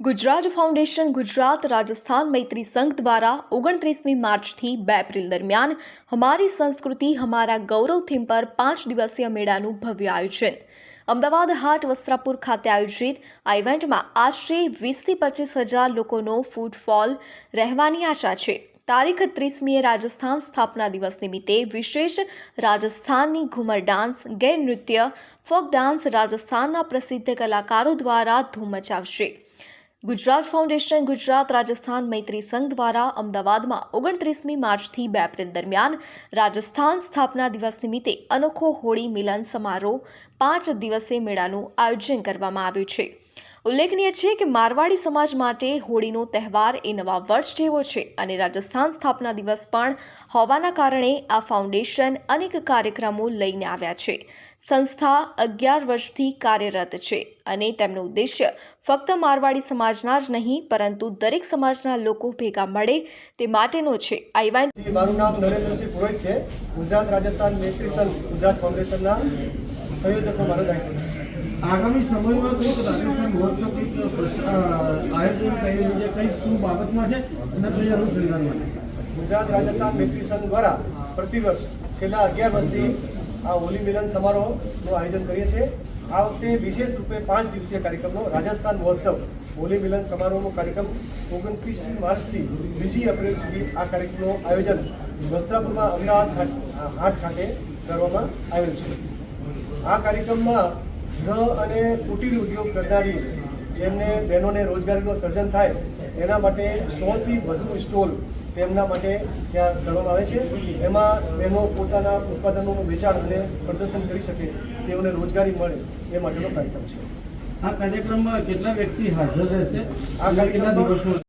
Gujarat foundation Gujarat Rajasthan Maitri Sangh દ્વારા ઓગણત્રીસમી માર્ચથી બે એપ્રિલ દરમિયાન હમારી સંસ્કૃતિ, હમારા ગૌરવ થીમ પર પાંચ દિવસીય મેળાનું ભવ્ય આયોજન. અમદાવાદ હાટ વસ્ત્રાપુર ખાતે આયોજિત આ ઇવેન્ટમાં આશરે વીસથી પચીસ હજાર લોકોનો ફૂટફોલ રહેવાની આશા છે. તારીખ ત્રીસમીએ રાજસ્થાન સ્થાપના દિવસ નિમિત્તે વિશેષ રાજસ્થાનની ઘુમર ડાન્સ ગેર નૃત્ય ફોક ડાન્સ રાજસ્થાનના પ્રસિદ્ધ કલાકારો દ્વારા ધૂમ મચાવશે. ગુજરાત ફાઉન્ડેશન ગુજરાત રાજસ્થાન મૈત્રી સંઘ દ્વારા અમદાવાદમાં ઓગણત્રીસમી માર્ચથી બે એપ્રિલ દરમિયાન રાજસ્થાન સ્થાપના દિવસ નિમિત્તે અનોખો હોળી મિલન સમારોહ પાંચ દિવસીય મેળાનું આયોજન કરવામાં આવ્યું છે. ઉલ્લેખનીય છે કે મારવાડી સમાજ માટે હોળીનો તહેવાર એ નવા વર્ષ જેવો છે અને રાજસ્થાન સ્થાપના દિવસ પણ હોવાના કારણે આ ફાઉન્ડેશન અનેક કાર્યક્રમો લઈને આવ્યા છે. સંસ્થા અગિયાર વર્ષથી કાર્યરત છે અને તેમનો ઉદ્દેશ્ય ફક્ત મારવાડી સમાજના જ નહીં, પરંતુ દરેક સમાજના લોકો ભેગા મળે તે માટેનો છે. આ મારું નામ નરેન્દ્રસિંહ પુરોહિત છે. ગુજરાત રાજસ્થાન મૈત્રી સંઘ, ગુજરાત ફાઉન્ડેશનના સંયોજકો મારો દાયિત્વ આગામી સમયમાં કંઈક રાજસ્થાન મહોત્સવ આયોજન કરી રહ્યું છે કંઈક શું બાબતમાં છે અને કઈ અનુસંધાન માટે ગુજરાત, રાજસ્થાન મૈત્રી સંઘ દ્વારા પ્રતિવર્ષ છેલ્લા અગિયાર વર્ષથી આ હોલી મિલન સમારોહનું આયોજન કરીએ છીએ. આ વખતે વિશેષ રૂપે પાંચ દિવસીય કાર્યક્રમનો રાજસ્થાન મહોત્સવ, હોલી મિલન સમારોહનો કાર્યક્રમ ઓગણત્રીસમી માર્ચથી બીજી એપ્રિલ સુધી આ કાર્યક્રમનું આયોજન વસ્ત્રાપુરમાં અમદાવાદ હાટ ખાતે કરવામાં આવેલ છે. આ કાર્યક્રમમાં ગૃહ અને કુટીર ઉદ્યોગ કરનારી જેમને બહેનોને રોજગારીનું સર્જન થાય એના માટે સોથી વધુ સ્ટોલ તેમના માટે ત્યાં કરવામાં આવે છે. એમાં બહેનો પોતાના ઉત્પાદનોનું વેચાણ અને પ્રદર્શન કરી શકે તેઓને રોજગારી મળે એ માટેનો કાર્યક્રમ છે. આ કાર્યક્રમમાં કેટલા વ્યક્તિ હાજર રહેશે? આ કાર્યક્રમમાં